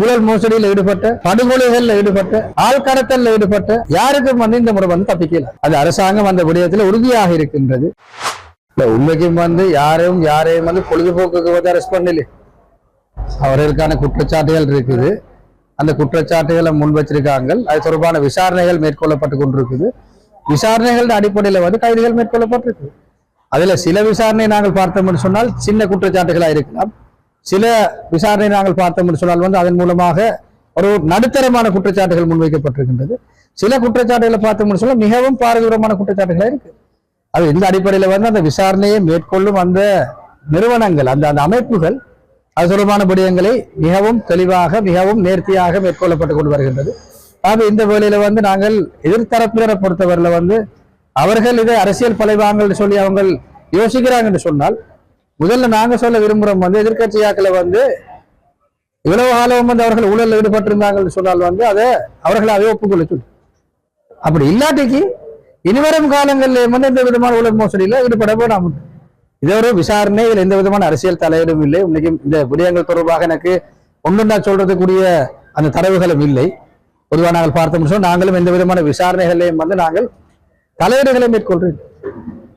ஊழல் மோசடியில் ஈடுபட்டு படுகொலைகள்ல ஈடுபட்டு ஆள் ஈடுபட்டு யாருக்கும் வந்து இந்த முறை வந்து தப்பிக்கல. அது அரசாங்கம் அந்த விடயத்தில் உறுதியாக இருக்கின்றது. உண்மைக்கும் வந்து யாரும் யாரையும் வந்து பொழுதுபோக்குக்கு வந்து அரெஸ்ட் பண்ணல. அவர்களுக்கான குற்றச்சாட்டுகள் இருக்குது. அந்த குற்றச்சாட்டுகளை முன் வச்சிருக்காங்க. அது தொடர்பான விசாரணைகள் மேற்கொள்ளப்பட்டு கொண்டிருக்குது. விசாரணைகள் அடிப்படையில் வந்து கைதுகள் மேற்கொள்ளப்பட்டிருக்கு. அதுல சில விசாரணை நாங்கள் பார்த்தோம்னு சொன்னால் சின்ன குற்றச்சாட்டுகளா இருக்கலாம். சில விசாரணை நாங்கள் பார்த்தோம்னு சொன்னால் வந்து அதன் மூலமாக ஒரு நடுத்தரமான குற்றச்சாட்டுகள் முன்வைக்கப்பட்டிருக்கின்றது. சில குற்றச்சாட்டுகளை பார்த்தோம்னு சொன்னால் மிகவும் பாரதூரமான குற்றச்சாட்டுகளாக இருக்கு. அது இந்த அடிப்படையில் வந்து அந்த விசாரணையை மேற்கொள்ளும் அந்த நிறுவனங்கள் அந்த அந்த அமைப்புகள் அது தொடர்பான விடயங்களை மிகவும் தெளிவாக மிகவும் நேர்த்தியாக மேற்கொள்ளப்பட்டு கொண்டு வருகின்றது. ஆக இந்த வேலையில வந்து நாங்கள் எதிர்த்தரப்பினரை பொறுத்தவரையில் வந்து அவர்கள் இதை அரசியல் பலைவாங்கல் சொல்லி அவங்க யோசிக்கிறாங்கன்னு சொன்னால் முதல்ல நாங்க சொல்ல விரும்புறோம் வந்து எதிர்கட்சியாக்களை வந்து இவ்வளவு காலம் வந்து அவர்கள் ஊழல் ஈடுபட்டிருந்தாங்கன்னு சொன்னால் வந்து அதை அவர்களை அதை ஒப்புக்கொள்ள சொல்லு. அப்படி இல்லாட்டிக்கு இனிவரும் காலங்களில் வந்து எந்த விதமான ஊழல் மோசடியில ஈடுபட வேண்டாம் இது ஒரு விசாரணை இதில் எந்த விதமான அரசியல் தலையீடும் இல்லை. இன்னைக்கு இந்த விடயங்கள் தொடர்பாக எனக்கு ஒன்றுண்டா சொல்றதுக்குரிய அந்த தரவுகளும் இல்லை. பொதுவாக நாங்கள் பார்த்தோம்னு சொன்னால் நாங்களும் எந்த விதமான விசாரணைகளையும் வந்து நாங்கள் தலையீடுகளை மேற்கொள்றோம்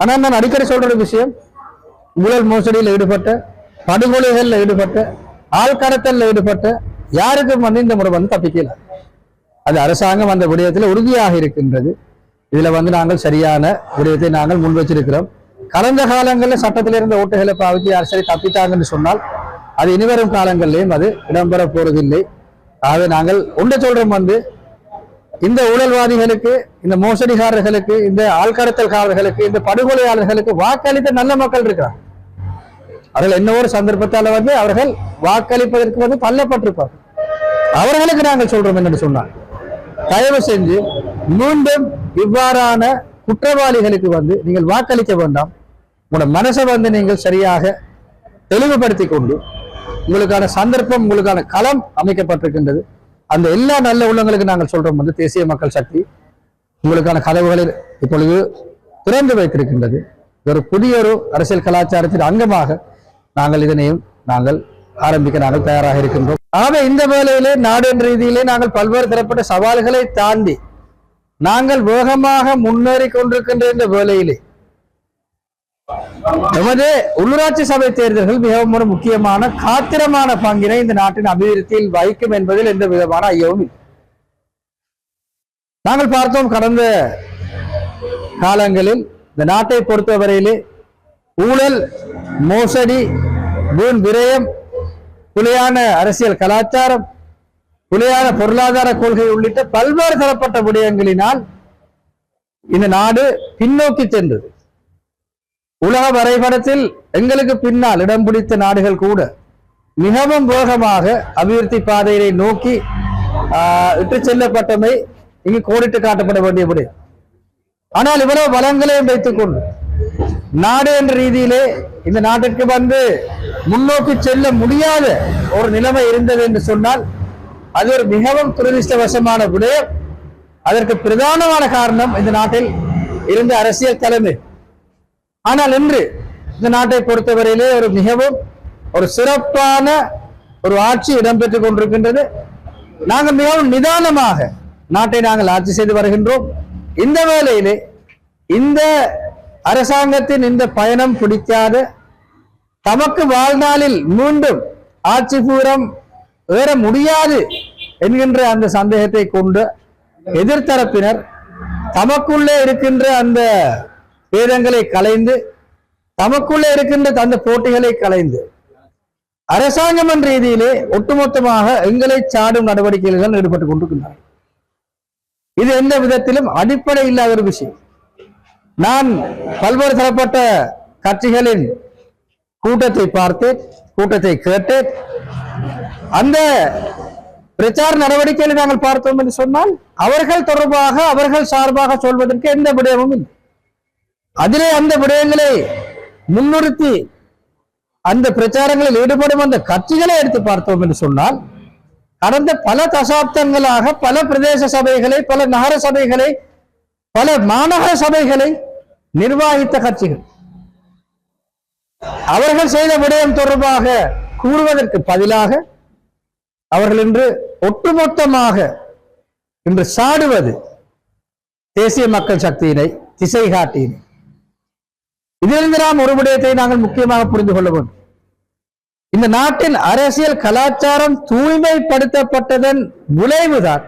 ஆனால் நான் அடிக்கடி சொல்ற ஒரு விஷயம் ஊழல் மோசடியில் ஈடுபட்டு படுகொலைகளில் ஈடுபட்டு ஆள்கடத்தலில் ஈடுபட்டு யாருக்கும் வந்து இந்த முறை வந்து தப்பிக்கல. அது அரசாங்கம் அந்த விடயத்தில் உறுதியாக இருக்கின்றது. இதுல வந்து நாங்கள் சரியான விடயத்தை நாங்கள் முன் வச்சிருக்கிறோம். கடந்த காலங்களில் சட்டத்தில் இருந்த ஓட்டுகளை பாவித்து யார் சரி தப்பித்தாங்கன்னு சொன்னால் அது இனிவரும் காலங்களிலேயும் அது இடம்பெற போறதில்லை. ஆகவே நாங்கள் ஒன்று சொல்றோம் வந்து இந்த ஊழல்வாதிகளுக்கு இந்த மோசடிகாரர்களுக்கு இந்த ஆள்கடத்தல்காரர்களுக்கு இந்த படுகொலையாளர்களுக்கு வாக்களித்த நல்ல மக்கள் இருக்கிறார் அவர்கள் என்ன ஒரு சந்தர்ப்பத்தால வந்து அவர்கள் வாக்களிப்பதற்கு வந்து தள்ளப்பட்டிருப்பார் அவர்களுக்கு நாங்கள் சொல்றோம் என்னன்னு சொன்னார் தயவு செஞ்சு மீண்டும் இவ்வாறான குற்றவாளிகளுக்கு வந்து நீங்கள் வாக்களிக்க வேண்டாம். உங்களோட மனசை வந்து நீங்கள் சரியாக தெளிவுபடுத்தி கொண்டு உங்களுக்கான சந்தர்ப்பம் உங்களுக்கான களம் அமைக்கப்பட்டிருக்கின்றது. அந்த எல்லா நல்ல உள்ளங்களுக்கு நாங்கள் சொல்றோம் வந்து தேசிய மக்கள் சக்தி உங்களுக்கான கதவுகளை இப்பொழுது திறந்து வைத்திருக்கின்றது. ஒரு புதிய ஒரு அரசியல் கலாச்சாரத்தின் அங்கமாக நாங்கள் இதனையும் நாங்கள் ஆரம்பிக்க நாங்கள் தயாராக இருக்கின்றோம். ஆக இந்த வேலையிலே நாடு ரீதியிலே நாங்கள் பல்வேறு தரப்பட்ட சவால்களை தாண்டி நாங்கள் வேகமாக முன்னேறி கொண்டிருக்கின்ற இந்த வேலையிலே நமது உள்ளூராட்சி சபை தேர்தல்கள் மிகவும் ஒரு முக்கியமான காத்திரமான பங்கினை இந்த நாட்டின் அபிவிருத்தியில் வகிக்கும் என்பதில் எந்த விதமான ஐயமும் இல்லை. நாங்கள் பார்த்தோம் கடந்த காலங்களில் இந்த நாட்டை பொறுத்தவரையிலே ஊழல் மோசடி வீண் விரயம் புலியான அரசியல் கலாச்சாரம் புலியான பொருளாதார கொள்கை உள்ளிட்ட பல்வேறு தரப்பட்ட விடயங்களினால் இந்த நாடு பின்னோக்கி சென்றது. உலக வரைபடத்தில் எங்களுக்கு பின்னால் இடம் பிடித்த நாடுகள் கூட மிகவும் வேகமாக அபிவிருத்தி பாதையை நோக்கி ஆஹ், இட்டு செல்லப்பட்டமை இங்கு கோடிட்டு காட்டப்பட வேண்டியபடி. ஆனால் இவ்வளவு வளங்களையும் வைத்துக் கொண்டு நாடு என்ற ரீதியிலே இந்த நாட்டிற்கு வந்து முன்னோக்கி செல்ல முடியாத ஒரு நிலைமை இருந்தது என்று சொன்னால் அது ஒரு மிகவும் துரதிருஷ்டவசமான விடயம். அதற்கு பிரதானமான காரணம் இந்த நாட்டில் இருந்த அரசியல் தலைமை. ஆனால் இன்று இந்த நாட்டை பொறுத்தவரையிலே ஒரு மிகவும் ஒரு சிறப்பான ஒரு ஆட்சி இடம்பெற்றுக் கொண்டிருக்கின்றது. நாங்கள் மிகவும் நிதானமாக நாட்டை நாங்கள் ஆட்சி செய்து வருகின்றோம். இந்த வேளையிலே இந்த அரசாங்கத்தின் இந்த பயணம் பிடிக்காத தமக்கு வாழ்நாளில் மீண்டும் ஆட்சி பூரம் ஏற முடியாது என்கின்ற அந்த சந்தேகத்தை கொண்டு எதிர்த்தரப்பினர் தமக்குள்ளே இருக்கின்ற அந்த பேதங்களை கலைந்து தமக்குள்ளே இருக்கின்ற அந்த போட்டிகளை கலைந்து அரசாங்கம் என்ற ரீதியிலே ஒட்டுமொத்தமாக எங்களை சாடும் நடவடிக்கைகள் ஈடுபட்டுக் கொண்டிருக்கின்றன இது எந்த விதத்திலும் அடிப்படை இல்லாத ஒரு விஷயம். நான் பல்வேறு தரப்பட்ட கட்சிகளின் கூட்டத்தை பார்த்தேன் கூட்டத்தை கேட்டேன். அந்த பிரச்சார நடவடிக்கைகளை நாங்கள் பார்த்தோம் என்று சொன்னால் அவர்கள் தொடர்பாக அவர்கள் சார்பாக சொல்வதற்கு எந்த விடயமும் இல்லை. அதிலே அந்த விடயங்களை முன்னிறுத்தி அந்த பிரச்சாரங்களில் ஈடுபடும் அந்த கட்சிகளை எடுத்து பார்த்தோம் என்று சொன்னால் கடந்த பல தசாப்தங்களாக பல பிரதேச சபைகளை பல நகர சபைகளை பல மாநகர சபைகளை நிர்வாகித்த கட்சிகள். அவர்கள் செய்த விடயம் தொடர்பாக கூறுவதற்கு பதிலாக அவர்கள் இன்று ஒட்டுமொத்தமாக இன்று சாடுவது தேசிய மக்கள் சக்தியினை திசை காட்டியினை. இதிலிருந்து நாம் ஒரு விடயத்தை நாங்கள் முக்கியமாக புரிந்து கொள்ள வேண்டும். இந்த நாட்டின் அரசியல் கலாச்சாரம் தூய்மைப்படுத்தப்பட்டதன் விளைவுதான்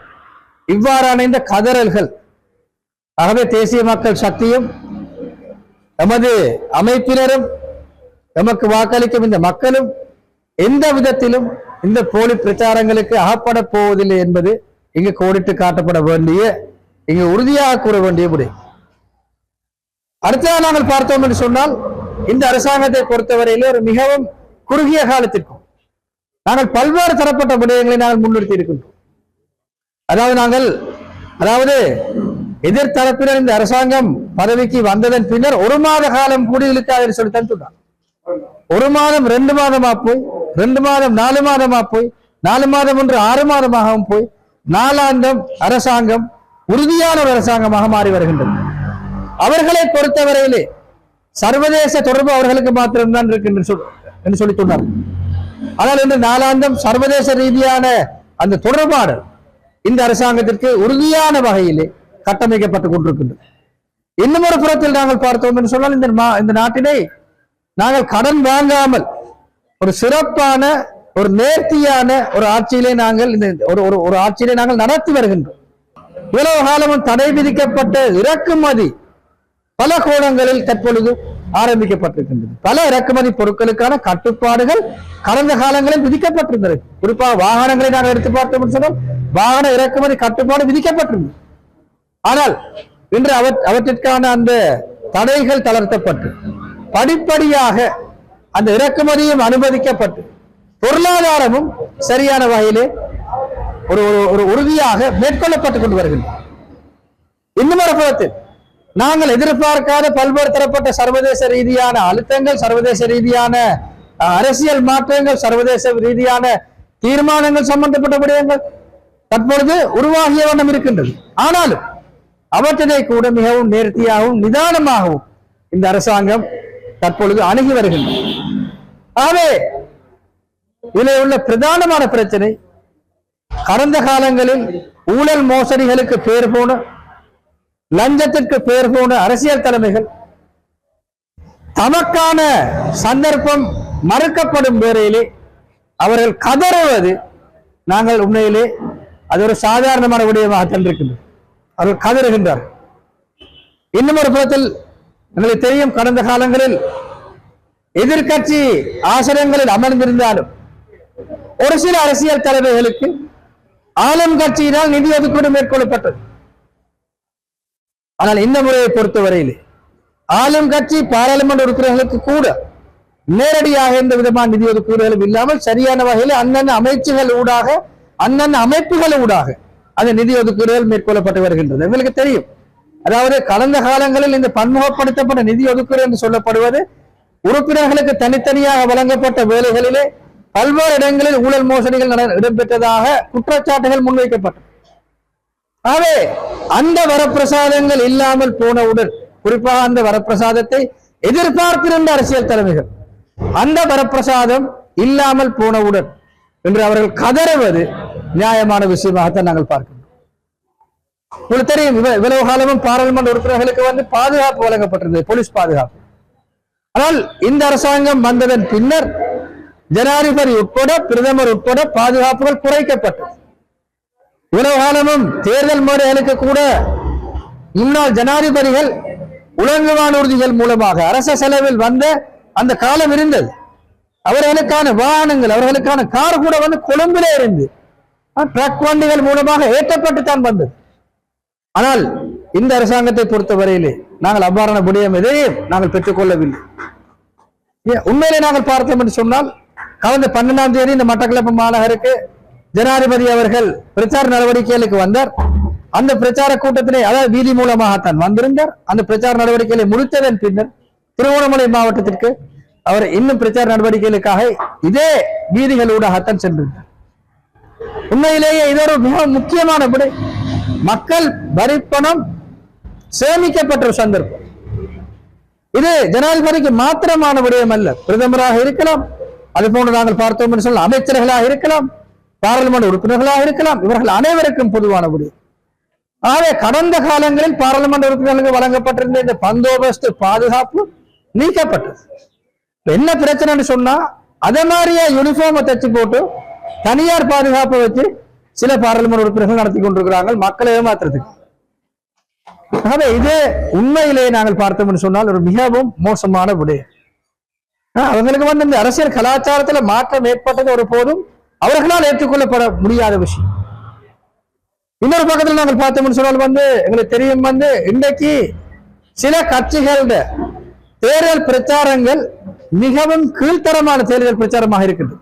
இவ்வாறான இந்த கதறல்கள். ஆகவே தேசிய மக்கள் சக்தியும் நமது அமைப்பினரும் நமக்கு வாக்களிக்கும் இந்த மக்களும் எந்த விதத்திலும் இந்த போலி பிரச்சாரங்களுக்கு அகப்பட போவதில்லை என்பது இங்கு கோடிட்டு காட்டப்பட வேண்டிய இங்கு உறுதியாக கூற வேண்டிய முடியும் அடுத்ததாக நாங்கள் பார்த்தோம் என்று சொன்னால் இந்த அரசாங்கத்தை பொறுத்தவரையிலே ஒரு மிகவும் குறுகிய காலத்திற்கும் நாங்கள் பல்வேறு தரப்பட்ட விடயங்களை நாங்கள் முன்னிறுத்தி இருக்கின்றோம். அதாவது நாங்கள் அதாவது எதிர்த்தரப்பினர் இந்த அரசாங்கம் பதவிக்கு வந்ததன் பின்னர் ஒரு மாத காலம் கூடியிருக்காது சொல்லி தான் ஒரு மாதம் ரெண்டு மாதமா போய் ரெண்டு மாதம் நாலு மாதமா போய் நாலு மாதம் ஒன்று ஆறு மாதமாகவும் போய் நாலாந்தம் அரசாங்கம் உறுதியான ஒரு அரசாங்கமாக மாறி வருகின்றது. அவர்களை பொறுத்தவரையிலே சர்வதேச தொடர்பு அவர்களுக்கு மாத்திரம்தான் இருக்கு என்று சொல் என்று சொல்லி சொன்னார். ஆனால் இன்று நாளாந்தம் சர்வதேச ரீதியான அந்த தொடர்பாடல் இந்த அரசாங்கத்திற்கு உறுதியான வகையிலே கட்டமைக்கப்பட்டுக் கொண்டிருக்கின்றது. இன்னும் ஒரு புறத்தில் நாங்கள் பார்த்தோம் என்று சொன்னால் இந்த மா- இந்த நாட்டினை நாங்கள் கடன் வாங்காமல் ஒரு சிறப்பான ஒரு நேர்த்தியான ஒரு ஆட்சியிலே நாங்கள் இந்த ஒரு ஒரு ஒரு ஆட்சியிலே நாங்கள் நடத்தி வருகின்றோம். இவ்வளவு காலமும் தடை விதிக்கப்பட்ட இறக்குமதி பல கோணங்களில் தற்பொழுது ஆரம்பிக்கப்பட்டிருக்கின்றது. பல இறக்குமதி பொருட்களுக்கான கட்டுப்பாடுகள் கடந்த காலங்களில் விதிக்கப்பட்டிருந்தது. குறிப்பாக வாகனங்களை நாங்கள் எடுத்து பார்த்தோம் என்று சொன்னால் வாகன இறக்குமதி கட்டுப்பாடு விதிக்கப்பட்டிருந்தது. ஆனால் இன்று அவற் அவற்றிற்கான அந்த தடைகள் தளர்த்தப்பட்டு படிப்படியாக அந்த இறக்குமதியும் அனுமதிக்கப்பட்டு பொருளாதாரமும் சரியான வகையிலே ஒரு ஒரு- ஒரு உறுதியாக மேற்கொள்ளப்பட்டுக் கொண்டு வருகின்றன இன்னும் ஒரு புறத்தில் நாங்கள் எதிர்பார்க்காத பல்வேறு தரப்பட்ட சர்வதேச ரீதியான அழுத்தங்கள் சர்வதேச ரீதியான அரசியல் மாற்றங்கள் சர்வதேச ரீதியான தீர்மானங்கள் சம்பந்தப்பட்ட விடயங்கள் தற்பொழுது உருவாகிய வண்ணம் இருக்கின்றது. ஆனாலும் அவற்றினை கூட மிகவும் நேர்த்தியாகவும் நிதானமாகவும் இந்த அரசாங்கம் தற்பொழுது அணுகி வருகின்றது. ஆகவே இதில் உள்ள பிரதானமான பிரச்சனை கடந்த காலங்களில் ஊழல் மோசடிகளுக்கு பேர் போன லஞ்சத்திற்கு பேர் போன அரசியல் தலைமைகள். தமக்கான சந்தர்ப்பம் மறுக்கப்படும் வேளையிலே அவர்கள் கதறுவது நாங்கள் உண்மையிலே அது ஒரு சாதாரணமான விடயமாக தந்திருக்கின்றோம் அவர்கள் கதறுகின்றார். இன்னும் ஒரு புறத்தில் எங்களுக்கு தெரியும் கடந்த காலங்களில் எதிர்கட்சி ஆசிரியங்களில் அமர்ந்திருந்தாலும் ஒரு சில அரசியல் தலைவர்களுக்கு ஆளும் கட்சியினால் நிதி ஒதுக்கீடு மேற்கொள்ளப்பட்டது. ஆனால் இந்த முறையை பொறுத்தவரையிலே ஆளும் கட்சி பாராளுமன்ற உறுப்பினர்களுக்கு கூட நேரடியாக எந்த விதமான நிதி ஒதுக்கீடுகளும் இல்லாமல் சரியான வகையில் அந்தந்த அமைச்சுகள் ஊடாக அந்தந்த அமைப்புகள் ஊடாக அந்த நிதி ஒதுக்கீடுகள் மேற்கொள்ளப்பட்டு வருகின்றது. எங்களுக்கு தெரியும். அதாவது கடந்த காலங்களில் இந்த பன்முகப்படுத்தப்பட்ட நிதி ஒதுக்கீடு என்று சொல்லப்படுவது உறுப்பினர்களுக்கு தனித்தனியாக வழங்கப்பட்ட வேலைகளிலே பல்வேறு இடங்களில் ஊழல் மோசடிகள் நட- இடம்பெற்றதாக குற்றச்சாட்டுகள் முன்வைக்கப்பட்டது. ஆகவே அந்த வரப்பிரசாதங்கள் இல்லாமல் போனவுடன் குறிப்பாக அந்த வரப்பிரசாதத்தை எதிர்பார்த்திருந்த அரசியல் தலைமைகள் அந்த வரப்பிரசாதம் இல்லாமல் போனவுடன் என்று அவர்கள் கதறுவது நியாயமான விஷயமாகத்தான் நாங்கள் பார்க்கிறோம். உங்களுக்கு தெரியும் இவ்வளவு காலமும் பாராளுமன்ற உறுப்பினர்களுக்கு வந்து பாதுகாப்பு வழங்கப்பட்டிருந்தது போலீஸ் பாதுகாப்பு. ஆனால் இந்த அரசாங்கம் வந்ததன் பின்னர் ஜனாதிபதி உட்பட பிரதமர் உட்பட பாதுகாப்புகள் குறைக்கப்பட்டது. உலகாலமும் தேர்தல் முறைகளுக்கு கூட முன்னாள் ஜனாதிபதிகள் உலக வானூர்திகள் மூலமாக அரச செலவில் வந்த அந்த காலம் இருந்தது. அவர்களுக்கான வாகனங்கள் அவர்களுக்கான கார் கூட வந்து கொழும்பிலே இருந்து ட்ரக் வண்டிகள் மூலமாக ஏற்றப்பட்டு தான் வந்தது. ஆனால் இந்த அரசாங்கத்தை பொறுத்தவரையிலே நாங்கள் அவ்வாறான விடயம் எதையும் நாங்கள் பெற்றுக்கொள்ளவில்லை. ஏன், உண்மையிலே நாங்கள் பார்த்தோம் என்று சொன்னால் கடந்த பன்னெண்டாம் தேதி இந்த மட்டக்களப்பு மாநகருக்கு ஜனாதிபதி அவர்கள் பிரச்சார நடவடிக்கைகளுக்கு வந்தார். அந்த பிரச்சார கூட்டத்திலே அதாவது வீதி மூலமாகத்தான் வந்திருந்தார். அந்த பிரச்சார நடவடிக்கைகளை முடித்ததன் பின்னர் திருவண்ணாமலை மாவட்டத்திற்கு அவர் இன்னும் பிரச்சார நடவடிக்கைகளுக்காக இதே வீதிகளூடாகத்தான் சென்றிருந்தார். உண்மையிலேயே இது ஒரு மிக முக்கியமான விடை. மக்கள் வரிப்பணம் சேமிக்கப்பட்ட ஒரு சந்தர்ப்பம். இது ஜனாதிபதிக்கு மாத்திரமான விடயம் அல்ல பிரதமராக இருக்கலாம். அது போன்று நாங்கள் பார்த்தோம் என்று சொன்னால் அமைச்சர்களாக இருக்கலாம். பாராளுமன்ற உறுப்பினர்களாக இருக்கலாம். இவர்கள் அனைவருக்கும் பொதுவான விடயம் ஆகவே கடந்த காலங்களில் பாராளுமன்ற உறுப்பினர்களுக்கு வழங்கப்பட்டிருந்த இந்த பந்தோபஸ்து பாதுகாப்பு நீக்கப்பட்டது. என்ன பிரச்சனைன்னு சொன்னா அதே மாதிரியே யூனிஃபார்மை தச்சு போட்டு தனியார் பாதுகாப்பை வச்சு சில பாராளுமன்ற உறுப்பினர்கள் நடத்தி கொண்டிருக்கிறாங்க. மக்களை ஏமாத்துறதுக்கு. ஆகவே இது உண்மையிலேயே நாங்கள் பார்த்தோம்னு சொன்னால் ஒரு மிகவும் மோசமான விடயம் ஆஹ் அவங்களுக்கு வந்து இந்த அரசியல் கலாச்சாரத்துல மாற்றம் ஏற்பட்டது ஒரு போதும். அவர்களால் ஏற்றுக்கொள்ளப்பட முடியாத விஷயம். இன்னொரு பக்கத்தில் நாங்கள் பார்த்தோம்னு சொன்னால் வந்து எங்களுக்கு தெரியும் வந்து இன்றைக்கு சில கட்சிகளோட தேர்தல் பிரச்சாரங்கள் மிகவும் கீழ்த்தரமான தேர்தல் பிரச்சாரமாக இருக்கின்றது.